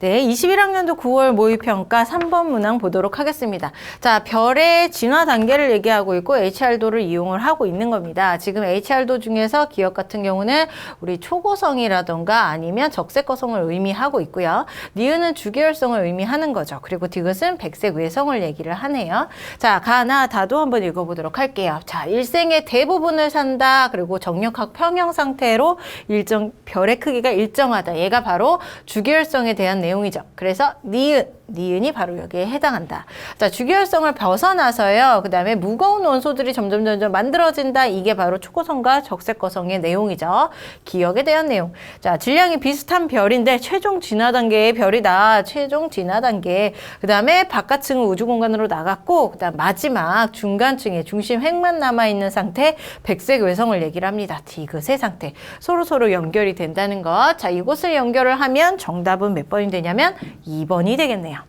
네, 21학년도 9월 모의평가 3번 문항 보도록 하겠습니다. 자, 별의 진화 단계를 얘기하고 있고 HR도를 이용을 하고 있는 겁니다. 지금 HR도 중에서 기억 같은 경우는 우리 초고성이라던가 아니면 적색거성을 의미하고 있고요. 니은은 주계열성을 의미하는 거죠. 그리고 디귿은 백색 외성을 얘기를 하네요. 자, 가나 다도 한번 읽어보도록 할게요. 자, 일생의 대부분을 산다. 그리고 정력학 평형 상태로 일정 별의 크기가 일정하다. 얘가 바로 주계열성에 대한 내용이죠. 그래서 니은, 니은이 바로 여기에 해당한다. 자, 주계열성을 벗어나서요. 그 다음에 무거운 원소들이 점점 점점 만들어진다. 이게 바로 초고성과 적색거성의 내용이죠. 기억에 대한 내용. 자, 질량이 비슷한 별인데 최종 진화 단계의 별이다. 최종 진화 단계. 그 다음에 바깥층은 우주 공간으로 나갔고, 그 다음 마지막 중간층에 중심 핵만 남아있는 상태, 백색 외성을 얘기를 합니다. 디귿의 상태. 서로 서로 연결이 된다는 것. 자, 이곳을 연결을 하면 정답은 몇 번이 되냐면 2번이 되겠네요.